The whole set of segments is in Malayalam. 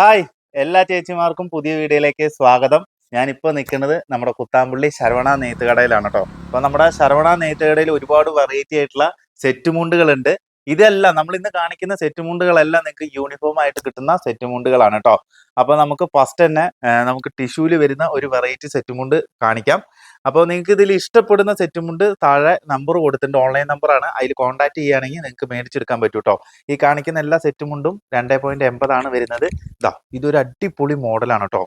ഹായ് എല്ലാ ചേച്ചിമാർക്കും പുതിയ വീഡിയോയിലേക്ക് സ്വാഗതം. ഞാനിപ്പോൾ നിൽക്കുന്നത് നമ്മുടെ കുത്താമ്പള്ളി ശരവണ നെയ്ത്ത് കടയിലാണ് കേട്ടോ. അപ്പോൾ നമ്മുടെ ശരവണ നെയ്ത്ത് കടയിൽ ഒരുപാട് വെറൈറ്റി ആയിട്ടുള്ള സെറ്റ് മുണ്ടുകളുണ്ട്. ഇതെല്ലാം നമ്മൾ ഇന്ന് കാണിക്കുന്ന സെറ്റ് മുണ്ടുകളെല്ലാം നിങ്ങൾക്ക് യൂണിഫോം ആയിട്ട് കിട്ടുന്ന സെറ്റ് മുണ്ടുകളാണ് കേട്ടോ. അപ്പോൾ നമുക്ക് ഫസ്റ്റ് തന്നെ നമുക്ക് ടിഷ്യൂൽ വരുന്ന ഒരു വെറൈറ്റി സെറ്റ് മുണ്ട് കാണിക്കാം. അപ്പോൾ നിങ്ങൾക്ക് ഇതിൽ ഇഷ്ടപ്പെടുന്ന സെറ്റുമുണ്ട് താഴെ നമ്പർ കൊടുത്തിട്ടുണ്ട്. ഓൺലൈൻ നമ്പറാണ് അതിൽ കോൺടാക്ട് ചെയ്യുകയാണെങ്കിൽ നിങ്ങൾക്ക് മേടിച്ചെടുക്കാൻ പറ്റും കേട്ടോ ഈ കാണിക്കുന്ന എല്ലാ സെറ്റുമുണ്ടും രണ്ടേ പോയിന്റ് എൺപതാണ് വരുന്നത്. ഇതാ ഇതൊരു അടിപൊളി മോഡലാണ് കേട്ടോ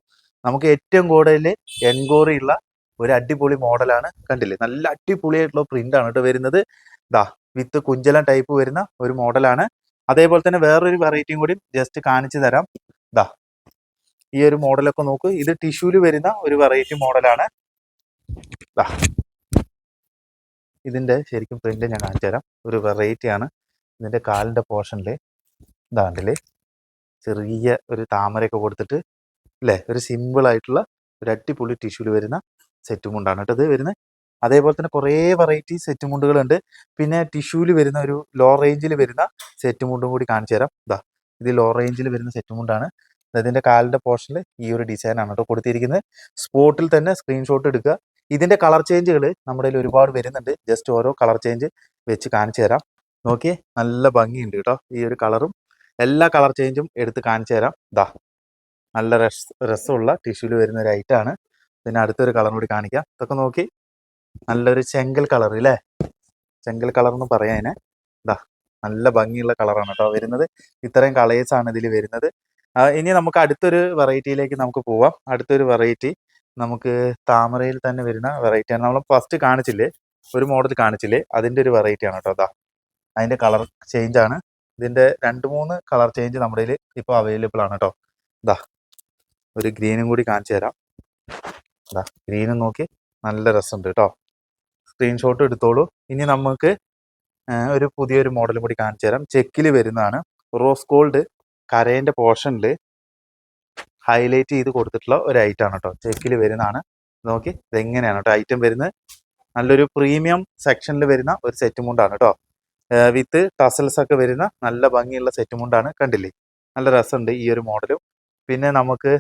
നമുക്ക് ഏറ്റവും കൂടുതൽ എൻക്വയറി ഉള്ള ഒരു അടിപൊളി മോഡലാണ് കണ്ടില്ലേ? നല്ല അടിപൊളിയായിട്ടുള്ള പ്രിന്റ് ആണ് കേട്ടോ വരുന്നത്. ഇതാ വിത്ത് കുഞ്ചല ടൈപ്പ് വരുന്ന ഒരു മോഡലാണ് അതേപോലെ തന്നെ വേറൊരു വെറൈറ്റിയും കൂടി ജസ്റ്റ് കാണിച്ചു തരാം. ഇതാ ഈ ഒരു മോഡലൊക്കെ നോക്കൂ. ഇത് ടിഷ്യൂൽ വരുന്ന ഒരു വെറൈറ്റി മോഡലാണ് ദാ. ഇതിന്റെ ശരിക്കും പ്രിന്റ് ഞാൻ കാണിച്ചു തരാം. ഒരു വെറൈറ്റിയാണ് ഇതിന്റെ കാലിന്റെ പോർഷനിൽ ഇതാണ്ടിൽ ചെറിയ ഒരു താമരയൊക്കെ കൊടുത്തിട്ട് അല്ലേ ഒരു സിമ്പിളായിട്ടുള്ള ഒരു അടിപൊളി ടിഷ്യൂൽ വരുന്ന സെറ്റ് മുണ്ടാണ് കേട്ടോ ഇത് വരുന്നത്. അതേപോലെ തന്നെ കുറേ വെറൈറ്റി സെറ്റ് മുണ്ടുകളുണ്ട് പിന്നെ ടിഷ്യൂൽ വരുന്ന ഒരു ലോ റേഞ്ചിൽ വരുന്ന സെറ്റ് മുണ്ടും കൂടി കാണിച്ചു തരാം. ഇതാ ഇത് ലോ റേഞ്ചിൽ വരുന്ന സെറ്റ് മുണ്ടാണ് ഇതിന്റെ കാലിന്റെ പോർഷനിൽ ഈ ഒരു ഡിസൈനാണ് കേട്ടോ കൊടുത്തിരിക്കുന്നത്. സ്പോട്ടിൽ തന്നെ സ്ക്രീൻഷോട്ട് എടുക്കുക. ഇതിന്റെ കളർ ചേഞ്ചുകൾ നമ്മുടെ കയ്യിൽ ഒരുപാട് വരുന്നുണ്ട്. ജസ്റ്റ് ഓരോ കളർ ചേഞ്ച് വെച്ച് കാണിച്ചു തരാം. നോക്കിയേ നല്ല ഭംഗിയുണ്ട് കേട്ടോ ഈ ഒരു കളറും. എല്ലാ കളർ ചേഞ്ചും എടുത്ത് കാണിച്ചു തരാം. ദാ നല്ല രസ രസമുള്ള ടിഷ്യൂൽ വരുന്ന ഒരു ഐറ്റമാണ് ആണ്. പിന്നെ അടുത്തൊരു കളറും കൂടി കാണിക്കാം. ഇതൊക്കെ നോക്കി നല്ലൊരു ചെങ്കൽ കളർ ഇല്ലേ? ചെങ്കൽ കളർ എന്ന് പറയാം അതിനെ. ഇതാ നല്ല ഭംഗിയുള്ള കളറാണ് കേട്ടോ വരുന്നത്. ഇത്രയും കളേഴ്സാണ് ഇതിൽ വരുന്നത്. ഇനി നമുക്ക് അടുത്തൊരു വെറൈറ്റിയിലേക്ക് നമുക്ക് പോവാം. അടുത്തൊരു വെറൈറ്റി നമുക്ക് താമരയിൽ തന്നെ വരുന്ന വെറൈറ്റിയാണ് നമ്മൾ ഫസ്റ്റ് കാണിച്ചില്ലേ? ഒരു മോഡൽ കാണിച്ചില്ലേ? അതിന്റെ ഒരു വെറൈറ്റിയാണ് കേട്ടോ അതാ അതിന്റെ കളർ ചേഞ്ച് ആണ്. ഇതിന്റെ രണ്ട് മൂന്ന് കളർ ചേഞ്ച് നമ്മുടെ കയ്യിൽ ഇപ്പോൾ അവൈലബിൾ ആണ് കേട്ടോ. ഇതാ ഒരു ഗ്രീനും കൂടി കാണിച്ചു തരാം. ഇതാ ഗ്രീനും നോക്കി നല്ല രസമുണ്ട് കേട്ടോ. സ്ക്രീൻഷോട്ട് എടുത്തോളൂ. ഇനി നമുക്ക് ഒരു പുതിയൊരു മോഡലും കൂടി കാണിച്ചു തരാം. ചെക്കിൽ വരുന്നതാണ്. റോസ് ഗോൾഡ് കരേന്റെ പോർഷനിൽ ഹൈലൈറ്റ് ചെയ്ത് കൊടുത്തിട്ടുള്ള ഒരു ഐറ്റം ആണ് കേട്ടോ ചെക്കിൽ വരുന്നതാണ്. നോക്കി ഇതെങ്ങനെയാണ് കേട്ടോ ഐറ്റം വരുന്നത്? നല്ലൊരു പ്രീമിയം സെക്ഷനിൽ വരുന്ന ഒരു സെറ്റ് മുണ്ടാണ് കേട്ടോ വിത്ത് ടസൽസ് ഒക്കെ വരുന്ന നല്ല ഭംഗിയുള്ള സെറ്റ് മുണ്ടാണ് കണ്ടില്ലേ? നല്ല രസമുണ്ട് ഈ ഒരു മോഡലും പിന്നെ നമുക്ക്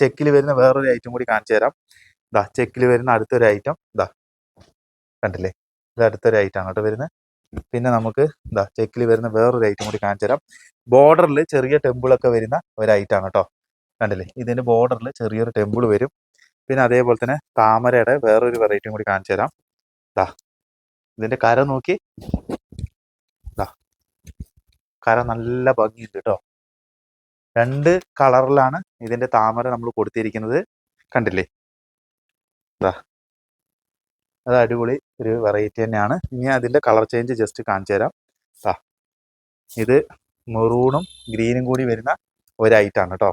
ചെക്കിൽ വരുന്ന വേറൊരു ഐറ്റം കൂടി കാണിച്ചു തരാം. ഇതാ ചെക്കിൽ വരുന്ന അടുത്തൊരു ഐറ്റം ഇതാ കണ്ടില്ലേ? ഇത് അടുത്തൊരു ഐറ്റം ആണ് കേട്ടോ വരുന്നത്. പിന്നെ നമുക്ക് ഇതാ ചെക്കിൽ വരുന്ന വേറൊരു ഐറ്റം കൂടി കാണിച്ചു തരാം. ബോർഡറിൽ ചെറിയ ടെമ്പിളൊക്കെ വരുന്ന ഒരു ഐറ്റം ആണ് കേട്ടോ കണ്ടില്ലേ? ഇതിന്റെ ബോർഡറിൽ ചെറിയൊരു ടെമ്പിൾ വരും. പിന്നെ അതേപോലെ തന്നെ താമരയുടെ വേറൊരു വെറൈറ്റിയും കൂടി കാണിച്ചു തരാം. ദാ ഇതിന്റെ കര നോക്കി. ദാ കര നല്ല ഭംഗിയുണ്ട് കേട്ടോ രണ്ട് കളറിലാണ് ഇതിന്റെ താമര നമ്മൾ കൊടുത്തിരിക്കുന്നത്. കണ്ടില്ലേ? ദാ അത് അടിപൊളി ഒരു വെറൈറ്റി തന്നെയാണ്. ഇനി അതിന്റെ കളർ ചേഞ്ച് ജസ്റ്റ് കാണിച്ചു തരാം. ദാ ഇത് മെറൂണും ഗ്രീനും കൂടി വരുന്ന ഒരു ഐറ്റാണ് കേട്ടോ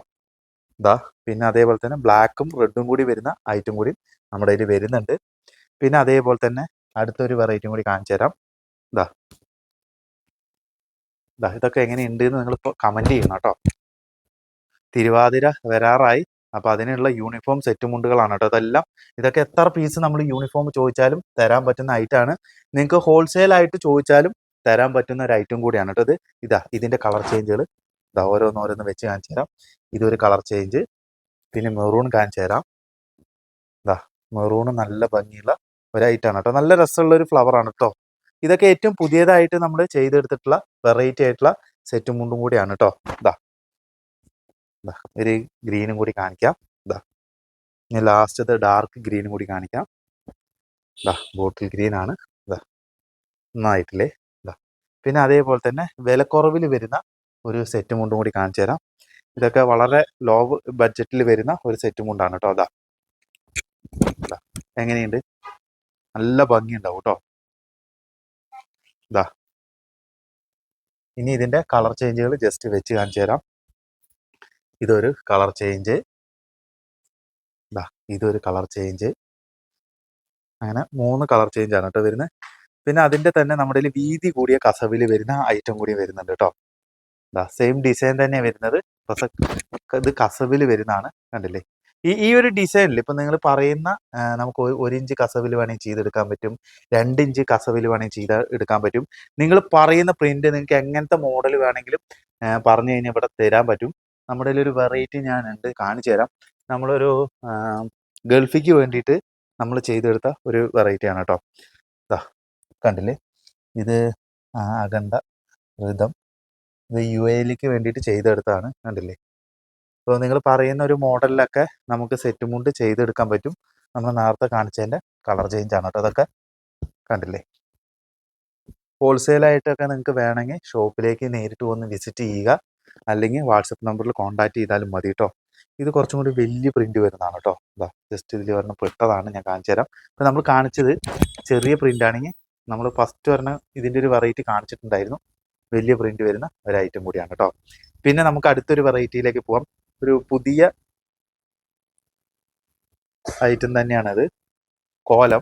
ഇതാ പിന്നെ അതേപോലെ തന്നെ ബ്ലാക്കും റെഡും കൂടി വരുന്ന ഐറ്റം കൂടി നമ്മുടെ കയ്യിൽ വരുന്നുണ്ട്. പിന്നെ അതേപോലെ തന്നെ അടുത്തൊരു വെറൈറ്റിയും കൂടി കാണിച്ചു തരാം. ദാ ദാ ഇതൊക്കെ എങ്ങനെയുണ്ട് എന്ന് നിങ്ങളിപ്പോൾ കമന്റ് ചെയ്യണം കേട്ടോ. തിരുവാതിര വരാറായി. അപ്പൊ അതിനുള്ള യൂണിഫോം സെറ്റ് മുണ്ടുകളാണ് കേട്ടോ അതെല്ലാം ഇതൊക്കെ എത്ര പീസ് നമ്മൾ യൂണിഫോം ചോദിച്ചാലും തരാൻ പറ്റുന്ന ഐറ്റമാണ് നിങ്ങൾക്ക് ഹോൾസെയിൽ ആയിട്ട് ചോദിച്ചാലും തരാൻ പറ്റുന്ന ഒരു ഐറ്റം കൂടിയാണ് കേട്ടോ ഇത്. ഇതാ ഇതിന്റെ കളർ ചേഞ്ചുകൾ ഇതാ ഓരോന്നോരോന്ന് വെച്ച് കാണിച്ചു തരാം. ഇതൊരു കളർ ചേഞ്ച്. പിന്നെ മെറൂൺ കാണിച്ചു തരാം. ഇതാ മെറൂൺ നല്ല ഭംഗിയുള്ള ഒരൈറ്റാണ് കേട്ടോ. നല്ല രസമുള്ള ഒരു ഫ്ലവർ ആണ് കേട്ടോ. ഇതൊക്കെ ഏറ്റവും പുതിയതായിട്ട് നമ്മൾ ചെയ്തെടുത്തിട്ടുള്ള വെറൈറ്റി ആയിട്ടുള്ള സെറ്റും മുണ്ടും കൂടിയാണ് കേട്ടോ. ഇതാ ഇതാ ഒരു ഗ്രീനും കൂടി കാണിക്കാം. ഇതാ ഇനി ലാസ്റ്റത്തെ ഡാർക്ക് ഗ്രീനും കൂടി കാണിക്കാം. ഇതാ ബോട്ടിൽ ഗ്രീൻ ആണ്. ഇതാ നന്നായിട്ടില്ലേ? ഇതാ പിന്നെ അതേപോലെ തന്നെ വിലക്കുറവിൽ വരുന്ന ഒരു സെറ്റ് മുണ്ടും കൂടി കാണിച്ചു തരാം. ഇതൊക്കെ വളരെ ലോ ബഡ്ജറ്റിൽ വരുന്ന ഒരു സെറ്റ് മുണ്ടാണ് കേട്ടോ അതാ. എങ്ങനെയുണ്ട്? നല്ല ഭംഗിയുണ്ടാവും കേട്ടോ. ഇതാ. ഇനി ഇതിന്റെ കളർ ചേഞ്ചുകൾ ജസ്റ്റ് വെച്ച് കാണിച്ചു തരാം. ഇതൊരു കളർ ചേഞ്ച് ഇതാ ഇതൊരു കളർ ചേഞ്ച് അങ്ങനെ മൂന്ന് കളർ ചേഞ്ച് ആണ് കേട്ടോ വരുന്നത്. പിന്നെ അതിന്റെ തന്നെ നമ്മുടെ വീതി കൂടിയ കസവിൽ വരുന്ന ഐറ്റം കൂടി വരുന്നുണ്ട് കേട്ടോ. സെയിം ഡിസൈൻ തന്നെ വരുന്നത്. ഇത് കസവിൽ വരുന്നതാണ് കണ്ടില്ലേ? ഈ ഈ ഒരു ഡിസൈനിൽ ഇപ്പം നിങ്ങൾ പറയുന്ന നമുക്ക് ഒരു- ഇഞ്ച് കസവിൽ വേണമെങ്കിൽ ചെയ്തെടുക്കാൻ പറ്റും രണ്ട് ഇഞ്ച് കസവിൽ വേണമെങ്കിൽ ചെയ്ത് എടുക്കാൻ പറ്റും. നിങ്ങൾ പറയുന്ന പ്രിന്റ് നിങ്ങൾക്ക് എങ്ങനത്തെ മോഡൽ വേണമെങ്കിലും പറഞ്ഞു കഴിഞ്ഞാൽ ഇവിടെ തരാൻ പറ്റും. നമ്മുടെ ഒരു വെറൈറ്റി ഞാൻ ഉണ്ട് കാണിച്ചു തരാം. നമ്മളൊരു ഗൾഫിക്ക് വേണ്ടിയിട്ട് നമ്മൾ ചെയ്തെടുത്ത ഒരു വെറൈറ്റിയാണ് കേട്ടോ. കണ്ടില്ലേ? ഇത് അഖണ്ഡ ഋതം ഇത് യു എയിലേക്ക് വേണ്ടിയിട്ട് ചെയ്തെടുത്തതാണ് കണ്ടില്ലേ? അപ്പോൾ നിങ്ങൾ പറയുന്ന ഒരു മോഡലിലൊക്കെ നമുക്ക് സെറ്റ് മുണ്ട് ചെയ്തെടുക്കാൻ പറ്റും. നമ്മൾ നേരത്തെ കാണിച്ചതിന്റെ കളർ ചേഞ്ച് ആണ് കേട്ടോ അതൊക്കെ കണ്ടില്ലേ? ഹോൾസെയിലായിട്ടൊക്കെ നിങ്ങൾക്ക് വേണമെങ്കിൽ ഷോപ്പിലേക്ക് നേരിട്ട് വന്ന് വിസിറ്റ് ചെയ്യുക. അല്ലെങ്കിൽ വാട്സപ്പ് നമ്പറിൽ കോൺടാക്ട് ചെയ്താലും മതി കേട്ടോ ഇത് കുറച്ചും കൂടി വലിയ പ്രിന്റ് വരുന്നതാണ് കേട്ടോ ഇതാ ജസ്റ്റ് ഇതിൽ വരുന്ന പെട്ടതാണ് ഞാൻ കാണിച്ചു തരാം. ഇപ്പം നമ്മൾ കാണിച്ചത് ചെറിയ പ്രിന്റ് ആണെങ്കിൽ നമ്മൾ ഫസ്റ്റ് പറഞ്ഞ ഇതിന്റെ ഒരു വെറൈറ്റി കാണിച്ചിട്ടുണ്ടായിരുന്നു. വലിയ പ്രിന്റ് വരുന്ന ഒരു ഐറ്റം കൂടിയാണ് കേട്ടോ പിന്നെ നമുക്ക് അടുത്തൊരു വെറൈറ്റിയിലേക്ക് പോവാം. ഒരു പുതിയ ഐറ്റം തന്നെയാണത്. കോലം.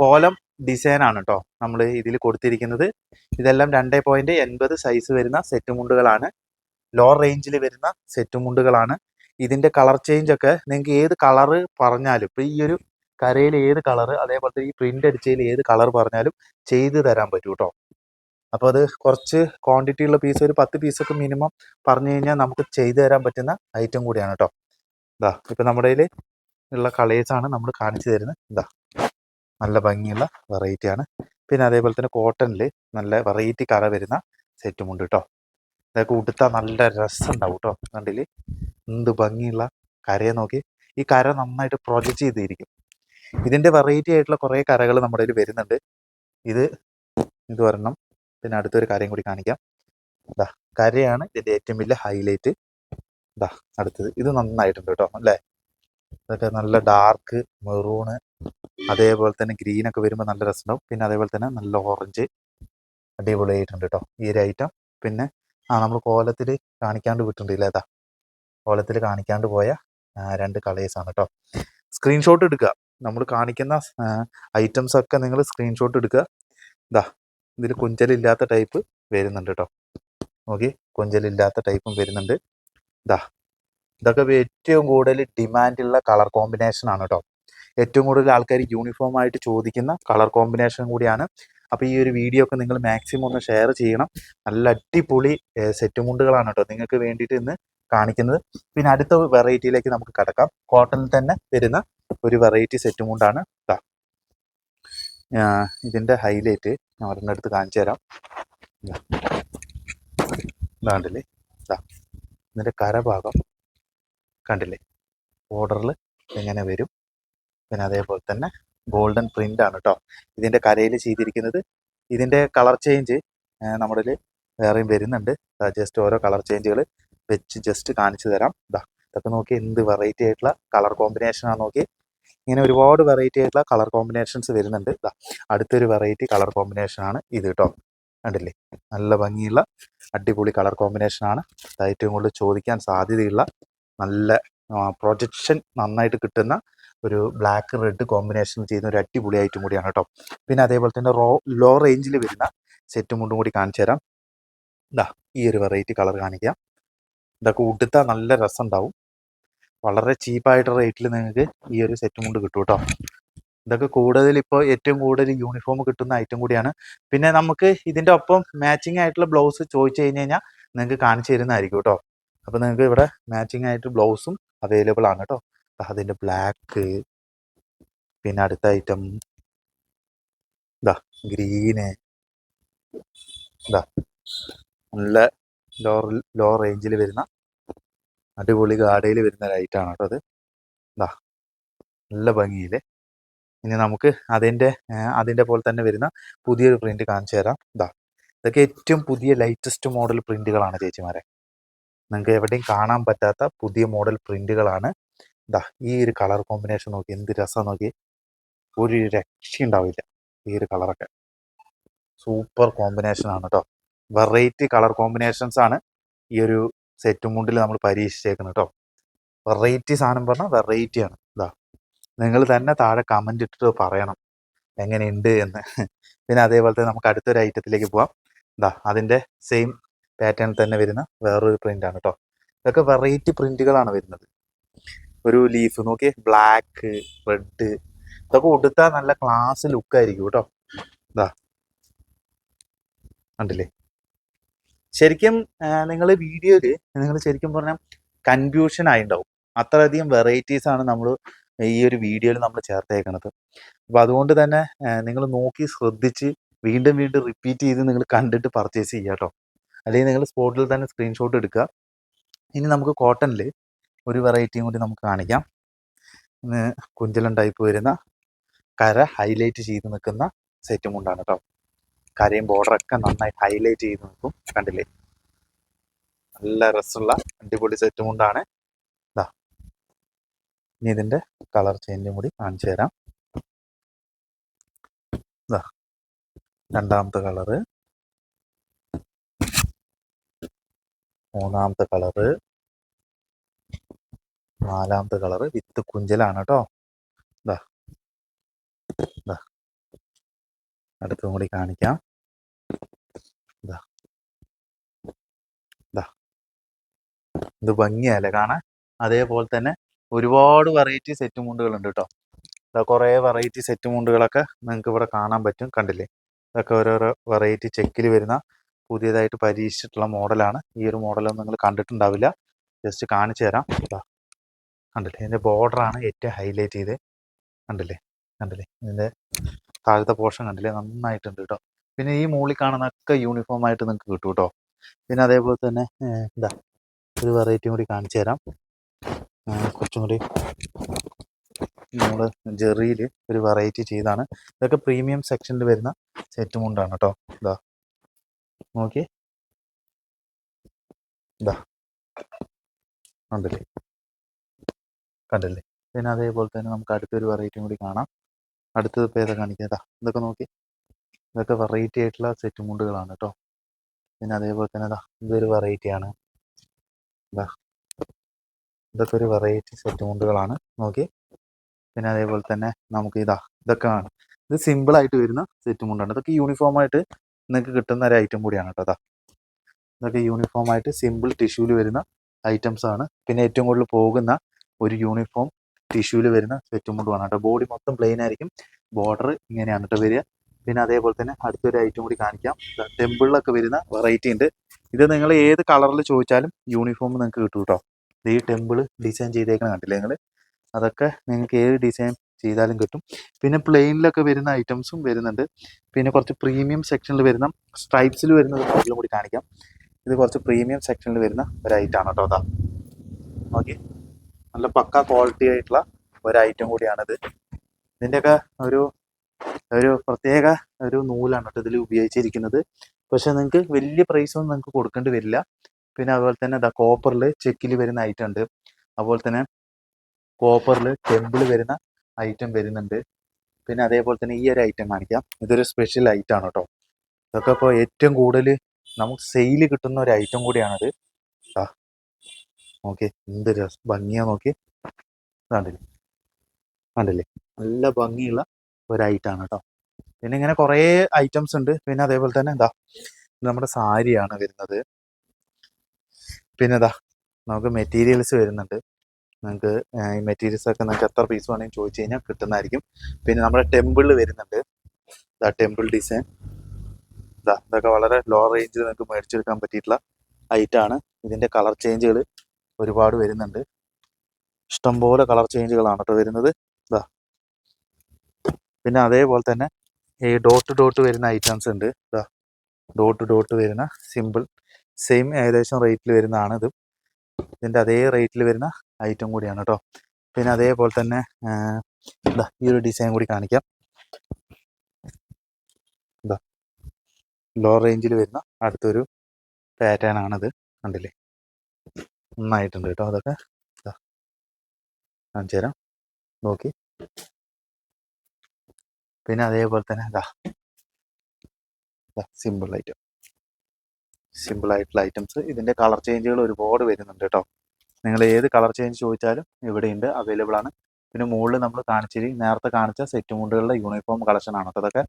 കോലം ഡിസൈൻ ആണ് കേട്ടോ നമ്മൾ ഇതിൽ കൊടുത്തിരിക്കുന്നത്. ഇതെല്ലാം രണ്ടേ പോയിന്റ് എൺപത് സൈസ് വരുന്ന സെറ്റ് മുണ്ടുകളാണ്. ലോ റേഞ്ചിൽ വരുന്ന സെറ്റ് മുണ്ടുകളാണ്. ഇതിന്റെ കളർ ചേഞ്ച് ഒക്കെ നിങ്ങൾക്ക് ഏത് കളറ് പറഞ്ഞാലും ഇപ്പൊ ഈ ഒരു കരയിൽ ഏത് കളറ് അതേപോലെ തന്നെ ഈ പ്രിന്റ് അടിച്ചതിൽ ഏത് കളർ പറഞ്ഞാലും ചെയ്ത് തരാൻ പറ്റും കേട്ടോ അപ്പോൾ അത് കുറച്ച് ക്വാണ്ടിറ്റി ഉള്ള പീസ് ഒരു പത്ത് പീസൊക്കെ മിനിമം പറഞ്ഞു കഴിഞ്ഞാൽ നമുക്ക് ചെയ്തു തരാൻ പറ്റുന്ന ഐറ്റം കൂടിയാണ് കേട്ടോ ഇതാ ഇപ്പം നമ്മുടെ കയ്യിൽ ഉള്ള കളേഴ്സ് ആണ് നമ്മൾ കാണിച്ചു തരുന്നത്. ഇതാ നല്ല ഭംഗിയുള്ള വെറൈറ്റി ആണ്. പിന്നെ അതേപോലെ തന്നെ കോട്ടണിൽ നല്ല വെറൈറ്റി കറ വരുന്ന സെറ്റും ഉണ്ട് കേട്ടോ ഇതൊക്കെ ഉടുത്താൽ നല്ല രസം ഉണ്ടാവും കേട്ടോ കണ്ടിൽ എന്ത് ഭംഗിയുള്ള കരയെ നോക്കി. ഈ കര നന്നായിട്ട് പ്രൊജക്റ്റ് ചെയ്തിരിക്കും. ഇതിന്റെ വെറൈറ്റി ആയിട്ടുള്ള കുറേ കറകൾ നമ്മുടെ കയ്യിൽ വരുന്നുണ്ട്. ഇത് ഇത് വരണം പിന്നെ അടുത്തൊരു കാര്യം കൂടി കാണിക്കാം. ഇതാ കരയാണ് ഇതിന്റെ ഏറ്റവും വലിയ ഹൈലൈറ്റ് ഇതാ അടുത്തത്. ഇത് നന്നായിട്ടുണ്ട് കേട്ടോ അല്ലേ? ഇതൊക്കെ നല്ല ഡാർക്ക് മെറൂണ് അതേപോലെ തന്നെ ഗ്രീൻ ഒക്കെ വരുമ്പോൾ നല്ല രസമുണ്ടാവും. പിന്നെ അതേപോലെ തന്നെ നല്ല ഓറഞ്ച് അടിപൊളിയായിട്ടുണ്ട് കേട്ടോ ഈ ഒരു ഐറ്റം പിന്നെ ആ നമ്മൾ കോലത്തിൽ കാണിക്കാണ്ട് വിട്ടിട്ടുണ്ട് ഇതാ കോലത്തിൽ കാണിക്കാണ്ട് പോയ രണ്ട് കളേഴ്സാണ് കേട്ടോ. സ്ക്രീൻഷോട്ട് എടുക്കുക. നമ്മൾ കാണിക്കുന്ന ഐറ്റംസ് ഒക്കെ നിങ്ങൾ സ്ക്രീൻഷോട്ട് എടുക്കുക. ഇതാ ഇതിൽ കുഞ്ചലില്ലാത്ത ടൈപ്പ് വരുന്നുണ്ട് കേട്ടോ ഓക്കെ കുഞ്ചലില്ലാത്ത ടൈപ്പും വരുന്നുണ്ട്. ഇതാ ഇതൊക്കെ ഏറ്റവും കൂടുതൽ ഡിമാൻഡുള്ള കളർ കോമ്പിനേഷൻ ആണ് കേട്ടോ ഏറ്റവും കൂടുതൽ ആൾക്കാർ യൂണിഫോം ആയിട്ട് ചോദിക്കുന്ന കളർ കോമ്പിനേഷൻ കൂടിയാണ്. അപ്പോൾ ഈ ഒരു വീഡിയോ ഒക്കെ നിങ്ങൾ മാക്സിമം ഒന്ന് ഷെയർ ചെയ്യണം. നല്ല അടിപൊളി സെറ്റ് മുണ്ടുകളാണ് കേട്ടോ നിങ്ങൾക്ക് വേണ്ടിയിട്ട് ഇന്ന് കാണിക്കുന്നത്. പിന്നെ അടുത്ത വെറൈറ്റിയിലേക്ക് നമുക്ക് കിടക്കാം. കോട്ടണിൽ തന്നെ വരുന്ന ഒരു വെറൈറ്റി സെറ്റ് മുണ്ടാണ് ഇതാ ആ, ഇതിന്റെ ഹൈലൈറ്റ് ഞാൻ ഒരെണ്ണം എടുത്ത് കാണിച്ചു തരാം. ഇതാ. ഇതാണ്ടില്ലേ? ഇതാ ഇതിന്റെ കരഭാഗം കണ്ടില്ലേ? ബോർഡറിൽ എങ്ങനെ വരും? പിന്നെ അതേപോലെ തന്നെ ഗോൾഡൻ പ്രിന്റ് ആണ് കേട്ടോ ഇതിന്റെ കരയിൽ ചെയ്തിരിക്കുന്നത്. ഇതിന്റെ കളർ ചേഞ്ച് നമ്മുടെ വേറെയും വരുന്നുണ്ട്. ജസ്റ്റ് ഓരോ കളർ ചേഞ്ചുകൾ വെച്ച് ജസ്റ്റ് കാണിച്ചു തരാം. ഇതാ ഇതൊക്കെ നോക്കി എന്ത് വെറൈറ്റി ആയിട്ടുള്ള കളർ കോമ്പിനേഷൻ ആണ് നോക്കി ഇങ്ങനെ ഒരുപാട് വെറൈറ്റി ആയിട്ടുള്ള കളർ കോമ്പിനേഷൻസ് വരുന്നുണ്ട്. ഇതാ അടുത്തൊരു വെറൈറ്റി കളർ കോമ്പിനേഷൻ ആണ് ഇത് കേട്ടോ കണ്ടില്ലേ? നല്ല ഭംഗിയുള്ള അടിപൊളി കളർ കോമ്പിനേഷൻ ഇത് ഏറ്റവും കൂടുതൽ ചോദിക്കാൻ സാധ്യതയുള്ള നല്ല പ്രൊജക്ഷൻ നന്നായിട്ട് കിട്ടുന്ന ഒരു ബ്ലാക്ക് റെഡ് കോമ്പിനേഷൻ ചെയ്യുന്ന ഒരു അടിപൊളി ഐറ്റം കൂടിയാണ് കേട്ടോ പിന്നെ അതേപോലെ തന്നെ റോ ലോ റേഞ്ചിൽ വരുന്ന സെറ്റും കൊണ്ടും കൂടി കാണിച്ചു തരാം. ഇതാ ഈ ഒരു വെറൈറ്റി കളർ കാണിക്കാം. ഇതൊക്കെ ഉടുത്താൽ നല്ല രസം ഉണ്ടാവും വളരെ ചീപ്പായിട്ട് റേറ്റിൽ നിങ്ങൾക്ക് ഈ ഒരു സെറ്റ് മുണ്ട് കിട്ടും കേട്ടോ ഇതൊക്കെ കൂടുതൽ ഇപ്പോൾ ഏറ്റവും കൂടുതൽ യൂണിഫോം കിട്ടുന്ന ഐറ്റം കൂടിയാണ്. പിന്നെ നമുക്ക് ഇതിന്റെ ഒപ്പം മാച്ചിങ് ആയിട്ടുള്ള ബ്ലൗസ് ചോദിച്ചു കഴിഞ്ഞ് കഴിഞ്ഞാൽ നിങ്ങൾക്ക് കാണിച്ചു തരുന്നതായിരിക്കും കേട്ടോ അപ്പോൾ നിങ്ങൾക്ക് ഇവിടെ മാച്ചിങ് ആയിട്ട് ബ്ലൗസും അവൈലബിൾ ആണ് കേട്ടോ അതിന്റെ ബ്ലാക്ക് പിന്നെ അടുത്ത ഐറ്റം ഇതാ ഗ്രീന് ഇതാ നല്ല ലോ ലോ റേഞ്ചിൽ വരുന്ന അടിപൊളി ഗാഡയിൽ വരുന്ന ലൈറ്റാണ് കേട്ടോ അത്. ദാ നല്ല ഭംഗിയിൽ ഇനി നമുക്ക് അതിന്റെ അതിന്റെ പോലെ തന്നെ വരുന്ന പുതിയൊരു പ്രിന്റ് കാണിച്ചു തരാം. ഇതാ ഇതൊക്കെ ഏറ്റവും പുതിയ ലൈറ്റസ്റ്റ് മോഡൽ പ്രിന്റുകളാണ് ചേച്ചിമാരെ. നിങ്ങൾക്ക് എവിടെയും കാണാൻ പറ്റാത്ത പുതിയ മോഡൽ പ്രിന്റുകളാണ് ഇതാ ഈ ഒരു കളർ കോമ്പിനേഷൻ നോക്കി എന്ത് രസം നോക്കി. ഒരു രക്ഷ ഉണ്ടാവില്ല ഈ ഒരു കളറൊക്കെ സൂപ്പർ കോമ്പിനേഷൻ ആണ് കേട്ടോ. വെറൈറ്റി കളർ കോമ്പിനേഷൻസ് ആണ് ഈ ഒരു സെറ്റും മുണ്ടിൽ നമ്മൾ പരീക്ഷിച്ചേക്കുന്നത് കേട്ടോ വെറൈറ്റി സാധനം പറഞ്ഞാൽ വെറൈറ്റി ആണ്. ഇതാ നിങ്ങൾ തന്നെ താഴെ കമന്റ് ഇട്ടിട്ട് പറയണം. എങ്ങനെയുണ്ട് എന്ന്. പിന്നെ അതേപോലെ തന്നെ നമുക്ക് അടുത്തൊരു ഐറ്റത്തിലേക്ക് പോവാം. ഇതാ അതിന്റെ സെയിം പാറ്റേണിൽ തന്നെ വരുന്ന വേറൊരു പ്രിന്റ് ആണ് കേട്ടോ ഇതൊക്കെ വെറൈറ്റി പ്രിന്റുകളാണ് വരുന്നത്. ഒരു ലീഫ് നോക്കിയേ ബ്ലാക്ക് റെഡ് ഇതൊക്കെ ഉടുത്താൽ നല്ല ക്ലാസ് ലുക്കായിരിക്കും കേട്ടോ ഇതാ കണ്ടില്ലേ? ശരിക്കും നിങ്ങൾ വീഡിയോയിൽ നിങ്ങൾ ശരിക്കും പറഞ്ഞാൽ കൺഫ്യൂഷൻ ആയിണ്ടാവും. അത്രയധികം വെറൈറ്റീസ് ആണ് നമ്മൾ ഈ ഒരു വീഡിയോയിൽ നമ്മൾ ചേർത്തേക്കണത്. അപ്പോൾ അതുകൊണ്ട് തന്നെ നിങ്ങൾ നോക്കി ശ്രദ്ധിച്ച് വീണ്ടും വീണ്ടും റിപ്പീറ്റ് ചെയ്ത് നിങ്ങൾ കണ്ടിട്ട് പർച്ചേസ് ചെയ്യുക കേട്ടോ അല്ലെങ്കിൽ നിങ്ങൾ സ്പോട്ടിൽ തന്നെ സ്ക്രീൻഷോട്ട് എടുക്കുക ഇനി നമുക്ക് കോട്ടണിൽ ഒരു വെറൈറ്റിയും കൂടി നമുക്ക് കാണിക്കാം. കുഞ്ചലം ടൈപ്പ് വരുന്ന കര ഹൈലൈറ്റ് ചെയ്ത് നിൽക്കുന്ന സെറ്റും മുണ്ടാണ് കേട്ടോ കരയും ബോർഡറൊക്കെ നന്നായിട്ട് ഹൈലൈറ്റ് ചെയ്ത് നിൽക്കും. കണ്ടില്ലേ? നല്ല രസമുള്ള അടിപൊളി സെറ്റ് മുണ്ടാണ് ഇതാ ഇനി ഇതിന്റെ കളർ ചേഞ്ചും കൂടി കാണിച്ചു തരാം. ഇതാ രണ്ടാമത്തെ കളറ്. മൂന്നാമത്തെ കളറ്. നാലാമത്തെ കളറ് വിത്ത് കുഞ്ചലാണ് കേട്ടോ. ഇതാ ഇതാ അടുത്തും കൂടി കാണിക്കാം ഇതാ ഇതാ ഇത് ഭംഗിയല്ലേ കാണാൻ? അതേപോലെ തന്നെ ഒരുപാട് വെറൈറ്റി സെറ്റ് മുണ്ടുകളുണ്ട് കേട്ടോ കുറേ വെറൈറ്റി സെറ്റ് മുണ്ടുകളൊക്കെ നിങ്ങൾക്ക് ഇവിടെ കാണാൻ പറ്റും. കണ്ടില്ലേ? ഇതൊക്കെ ഓരോരോ വെറൈറ്റി ചെക്കിൽ വരുന്ന പുതിയതായിട്ട് പരീക്ഷിച്ചിട്ടുള്ള മോഡലാണ്. ഈ ഒരു മോഡലൊന്നും നിങ്ങൾ കണ്ടിട്ടുണ്ടാവില്ല. ജസ്റ്റ് കാണിച്ചു തരാം. കണ്ടില്ലേ? ഇതിന്റെ ബോർഡറാണ് ഏറ്റവും ഹൈലൈറ്റ് ചെയ്ത്. കണ്ടില്ലേ? കണ്ടില്ലേ? ഇതിന്റെ താഴത്തെ പോർഷൻ കണ്ടില്ലേ? നന്നായിട്ടുണ്ട് കേട്ടോ പിന്നെ ഈ മുകളിൽ കാണുന്നൊക്കെ യൂണിഫോം ആയിട്ട് നിങ്ങൾക്ക് കിട്ടും കേട്ടോ പിന്നെ അതേപോലെ തന്നെ ഇതാ ഒരു വെറൈറ്റിയും കൂടി കാണിച്ചു തരാം. കുറച്ചും കൂടി നമ്മൾ ജെറിയിൽ ഒരു വെറൈറ്റി ചെയ്താണ്. ഇതൊക്കെ പ്രീമിയം സെക്ഷനിൽ വരുന്ന സെറ്റ് മുണ്ടാണ് കേട്ടോ ഇതാ നോക്കി ഇതാ കണ്ടില്ലേ? കണ്ടില്ലേ? പിന്നെ അതേപോലെ തന്നെ നമുക്ക് അടുത്തൊരു വെറൈറ്റിയും കൂടി കാണാം. അടുത്തത് ഇപ്പോൾ ഏതാ കാണിക്കാം ഇതാ ഇതൊക്കെ നോക്കി. ഇതൊക്കെ വെറൈറ്റി ആയിട്ടുള്ള സെറ്റ് മുണ്ടുകളാണ് കേട്ടോ പിന്നെ അതേപോലെ തന്നെ ഇതാ ഇതൊരു വെറൈറ്റിയാണ് ഇതാ ഇതൊക്കെ ഒരു വെറൈറ്റി സെറ്റ് മുണ്ടുകളാണ് നോക്കി പിന്നെ അതേപോലെ തന്നെ നമുക്ക് ഇതാ ഇതൊക്കെ ആണ് ഇത് സിമ്പിൾ ആയിട്ട് വരുന്ന സെറ്റ് മുണ്ടാണ് ഇതൊക്കെ യൂണിഫോം ആയിട്ട് നിങ്ങൾക്ക് കിട്ടുന്ന ഒരു ഐറ്റം കൂടിയാണ് കേട്ടോ. അതാ ഇതൊക്കെ യൂണിഫോം ആയിട്ട് സിമ്പിൾ ടിഷ്യൂൽ വരുന്ന ഐറ്റംസ് ആണ്. പിന്നെ ഏറ്റവും കൂടുതൽ പോകുന്ന ഒരു യൂണിഫോം ടിഷ്യൂൽ വരുന്ന സെറ്റ് മുണ്ടുമാണ് കേട്ടോ. ബോഡി മൊത്തം പ്ലെയിൻ ആയിരിക്കും. ബോർഡർ ഇങ്ങനെയാണ് കേട്ടോ വരിക. പിന്നെ അതേപോലെ തന്നെ അടുത്തൊരു ഐറ്റം കൂടി കാണിക്കാം. ടെമ്പിളിലൊക്കെ വരുന്ന വെറൈറ്റി ഉണ്ട്. ഇത് നിങ്ങൾ ഏത് കളറിൽ ചോദിച്ചാലും യൂണിഫോം നിങ്ങൾക്ക് കിട്ടും കേട്ടോ ഈ ടെമ്പിൾ ഡിസൈൻ ചെയ്തേക്കണം കണ്ടില്ലേ നിങ്ങൾ അതൊക്കെ നിങ്ങൾക്ക് ഏത് ഡിസൈൻ ചെയ്താലും കിട്ടും. പിന്നെ പ്ലെയിനിലൊക്കെ വരുന്ന ഐറ്റംസും വരുന്നുണ്ട്. പിന്നെ കുറച്ച് പ്രീമിയം സെക്ഷനിൽ വരുന്ന സ്ട്രൈപ്സിൽ വരുന്ന ഒരു മോഡലും കൂടി കാണിക്കാം. ഇത് കുറച്ച് പ്രീമിയം സെക്ഷനിൽ വരുന്ന ഒരു ഐറ്റം ആണ് കേട്ടോ അതാ ഓക്കെ നല്ല പക്ക ക്വാളിറ്റി ആയിട്ടുള്ള ഒരു ഐറ്റം കൂടിയാണിത്. ഇതിന്റെയൊക്കെ ഒരു ഒരു പ്രത്യേക ഒരു നൂലാണ് കേട്ടോ ഇതിൽ ഉപയോഗിച്ചിരിക്കുന്നത്. പക്ഷെ നിങ്ങൾക്ക് വലിയ പ്രൈസ് ഒന്നും നിങ്ങൾക്ക് കൊടുക്കേണ്ടി വരില്ല. പിന്നെ അതുപോലെ തന്നെ ഇതാ കോപ്പറിൽ ചെക്കിൽ വരുന്ന ഐറ്റം ഉണ്ട്. അതുപോലെ തന്നെ കോപ്പറിൽ ടെമ്പിൾ വരുന്ന ഐറ്റം വരുന്നുണ്ട്. പിന്നെ അതേപോലെ തന്നെ ഈ ഒരു ഐറ്റം കാണിക്കാം. ഇതൊരു സ്പെഷ്യൽ ഐറ്റം ആണ് കേട്ടോ ഇതൊക്കെ ഇപ്പോൾ ഏറ്റവും കൂടുതൽ നമുക്ക് സെയിൽ കിട്ടുന്ന ഒരു ഐറ്റം കൂടിയാണത്. ആ നോക്കി. എന്ത് രസം ഭംഗിയാ നോക്കി. കണ്ടില്ലേ? കണ്ടില്ലേ? നല്ല ഭംഗിയുള്ള ഒരു ഐറ്റം ആണ് കേട്ടോ പിന്നെ ഇങ്ങനെ കുറേ ഐറ്റംസ് ഉണ്ട്. പിന്നെ അതേപോലെ തന്നെ എന്താ നമ്മുടെ സാരിയാണ് വരുന്നത്. പിന്നെ നമുക്ക് മെറ്റീരിയൽസ് വരുന്നുണ്ട്. നിങ്ങൾക്ക് ഈ മെറ്റീരിയൽസ് ഒക്കെ നിങ്ങൾക്ക് എത്ര പീസ് വേണമെങ്കിൽ ചോദിച്ചു കഴിഞ്ഞാൽ കിട്ടുന്നതായിരിക്കും. പിന്നെ നമ്മുടെ ടെമ്പിളിൽ വരുന്നുണ്ട്. ഇതാ ടെമ്പിൾ ഡിസൈൻ ഇതാ ഇതൊക്കെ വളരെ ലോ റേഞ്ചിൽ നിങ്ങൾക്ക് മേടിച്ചെടുക്കാൻ പറ്റിയിട്ടുള്ള ഐറ്റം ആണ് ഇതിന്റെ കളർ ചേഞ്ചുകൾ ഒരുപാട് വരുന്നുണ്ട്. ഇഷ്ടംപോലെ കളർ ചേഞ്ചുകളാണ് കേട്ടോ വരുന്നത്. ഇതാ പിന്നെ അതേപോലെ തന്നെ ഈ ഡോട്ട് ഡോട്ട് വരുന്ന ഐറ്റംസ് ഉണ്ട്. ഡോട്ട് ഡോട്ട് വരുന്ന സിമ്പിൾ സെയിം ഏകദേശം റേറ്റിൽ വരുന്നതാണ് ഇത്. ഇതിന്റെ അതേ റേറ്റിൽ വരുന്ന ഐറ്റം കൂടിയാണ് കേട്ടോ പിന്നെ അതേപോലെ തന്നെ ഇതാ ഈ ഒരു ഡിസൈൻ കൂടി കാണിക്കാം. ഇതാ ലോ റേഞ്ചിൽ വരുന്ന അടുത്തൊരു പാറ്റേൺ ആണിത്. കണ്ടില്ലേ? നന്നായിട്ടുണ്ട് കേട്ടോ അതൊക്കെ. കാണിച്ചു തരാം നോക്കി. പിന്നെ അതേപോലെ തന്നെ ഇതാ സിമ്പിൾ ഐറ്റം സിമ്പിൾ ആയിട്ടുള്ള ഐറ്റംസ് ഇതിന്റെ കളർ ചേഞ്ചുകൾ ഒരുപാട് വരുന്നുണ്ട് കേട്ടോ നിങ്ങൾ ഏത് കളർ ചേഞ്ച് ചോദിച്ചാലും ഇവിടെയുണ്ട് അവൈലബിൾ ആണ്. പിന്നെ മുകളിൽ നമ്മൾ കാണിച്ചിരി നേരത്തെ കാണിച്ച സെറ്റ് മുണ്ടുകളുടെ യൂണിഫോം കളക്ഷൻ ആണ് കേട്ടോ അതൊക്കെ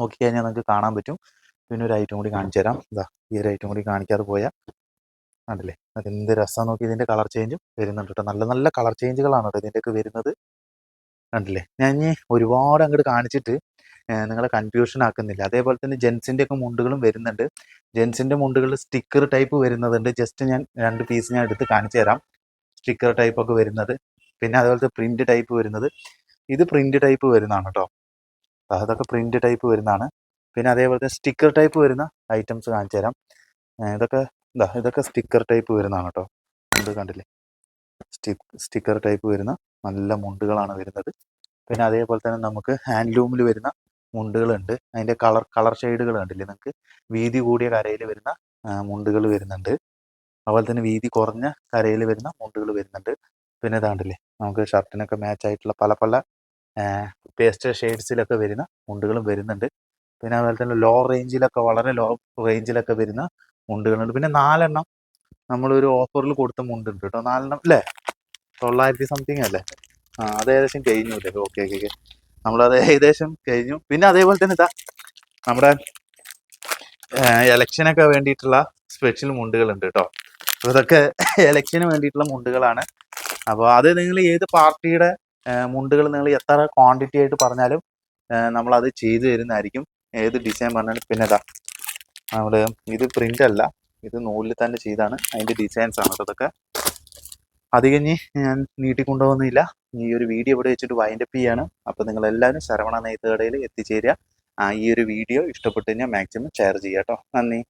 നോക്കിക്കഴിഞ്ഞാൽ നിങ്ങൾക്ക് കാണാൻ പറ്റും. പിന്നെ ഒരു ഐറ്റം കൂടി കാണിച്ചു തരാം. ഇതാ ഈ ഒരു ഐറ്റം കൂടി കാണിക്കാതെ പോയാൽ കണ്ടില്ലേ? അതെന്ത് രസം നോക്കി ഇതിന്റെ കളർ ചേഞ്ചും വരുന്നുണ്ട് കേട്ടോ നല്ല നല്ല കളർ ചേഞ്ചുകളാണ് കേട്ടോ ഇതിന്റെയൊക്കെ വരുന്നത്. കണ്ടില്ലേ? ഞാൻ ഇനി ഒരുപാട് അങ്ങോട്ട് കാണിച്ചിട്ട് നിങ്ങളെ കൺഫ്യൂഷൻ ആക്കുന്നില്ല. അതേപോലെ തന്നെ ജെൻസിന്റെ ഒക്കെ മുണ്ടുകളും വരുന്നുണ്ട്. ജെൻസിന്റെ മുണ്ടുകളിൽ സ്റ്റിക്കർ ടൈപ്പ് വരുന്നതുണ്ട്. ജസ്റ്റ് ഞാൻ രണ്ട് പീസ് ഞാൻ എടുത്ത് കാണിച്ചു തരാം. സ്റ്റിക്കർ ടൈപ്പ് ഒക്കെ വരുന്നത്. പിന്നെ അതുപോലത്തെ പ്രിന്റ് ടൈപ്പ് വരുന്നത്. ഇത് പ്രിന്റ് ടൈപ്പ് വരുന്നതാണ് കേട്ടോ അതൊക്കെ പ്രിന്റ് ടൈപ്പ് വരുന്നതാണ്. പിന്നെ അതേപോലത്തെ സ്റ്റിക്കർ ടൈപ്പ് വരുന്ന ഐറ്റംസ് കാണിച്ചു തരാം. ഇതൊക്കെ ഇതാ ഇതൊക്കെ സ്റ്റിക്കർ ടൈപ്പ് വരുന്നതാണ് കേട്ടോ കണ്ടില്ലേ? സ്റ്റിക്കർ ടൈപ്പ് വരുന്ന നല്ല മുണ്ടുകളാണ് വരുന്നത്. പിന്നെ അതേപോലെ തന്നെ നമുക്ക് ഹാൻഡ്ലൂമിൽ വരുന്ന മുണ്ടുകളുണ്ട്. അതിന്റെ കളർ കളർ ഷെയ്ഡുകൾ കണ്ടില്ലേ നമുക്ക് വീതി കൂടിയ കരയിൽ വരുന്ന മുണ്ടുകൾ വരുന്നുണ്ട്. അതുപോലെ തന്നെ വീതി കുറഞ്ഞ കരയിൽ വരുന്ന മുണ്ടുകൾ വരുന്നുണ്ട്. പിന്നെ ഇതാണ്ടില്ലേ നമുക്ക് ഷർട്ടിനൊക്കെ മാച്ച് ആയിട്ടുള്ള പല പല പേസ്റ്റൽ ഷെയ്ഡ്സിലൊക്കെ വരുന്ന മുണ്ടുകളും വരുന്നുണ്ട്. പിന്നെ അതുപോലെ തന്നെ ലോ റേഞ്ചിലൊക്കെ വളരെ ലോ റേഞ്ചിലൊക്കെ വരുന്ന മുണ്ടുകളുണ്ട്. പിന്നെ നാലെണ്ണം നമ്മളൊരു ഓഫറിൽ കൊടുത്ത മുണ്ടുണ്ട് കേട്ടോ. നാലെണ്ണം അല്ലേ തൊള്ളായിരത്തി സംതിങ് അല്ലേ? ആ അത് ഏകദേശം കഴിഞ്ഞു അല്ലേ ഓക്കെ ഓക്കെ ഓക്കെ നമ്മളത് ഏകദേശം കഴിഞ്ഞു. പിന്നെ അതേപോലെ തന്നെ ഇതാ നമ്മുടെ ഇലക്ഷനൊക്കെ വേണ്ടിയിട്ടുള്ള സ്പെഷ്യൽ മുണ്ടുകളുണ്ട് കേട്ടോ. അപ്പോൾ ഇതൊക്കെ ഇലക്ഷന് വേണ്ടിയിട്ടുള്ള മുണ്ടുകളാണ്. അപ്പോൾ അത് നിങ്ങൾ ഏത് പാർട്ടിയുടെ മുണ്ടുകൾ നിങ്ങൾ എത്ര ക്വാണ്ടിറ്റി ആയിട്ട് പറഞ്ഞാലും നമ്മളത് ചെയ്തു തരുന്നതായിരിക്കും. ഏത് ഡിസൈൻ പറഞ്ഞാലും പിന്നെ ഇതാ നമ്മൾ ഇത് പ്രിന്റ് അല്ല. ഇത് നൂലിൽ തന്നെ ചെയ്താണ്. അതിന്റെ ഡിസൈൻസ് ആണ് അതൊക്കെ അത് അധികം ഞാൻ നീട്ടിക്കൊണ്ടുപോകുന്നില്ല. ഈ ഒരു വീഡിയോ ഇവിടെ വെച്ചിട്ട് വൈൻഡപ്പ് ചെയ്യാണ്. അപ്പോൾ നിങ്ങൾ എല്ലാവരും ശരവണ നെയ്ത്ത് കടയിൽ എത്തിച്ചേരുക. ഈ ഒരു വീഡിയോ ഇഷ്ടപ്പെട്ടു കഴിഞ്ഞാൽ മാക്സിമം ഷെയർ ചെയ്യാം കേട്ടോ. നന്ദി.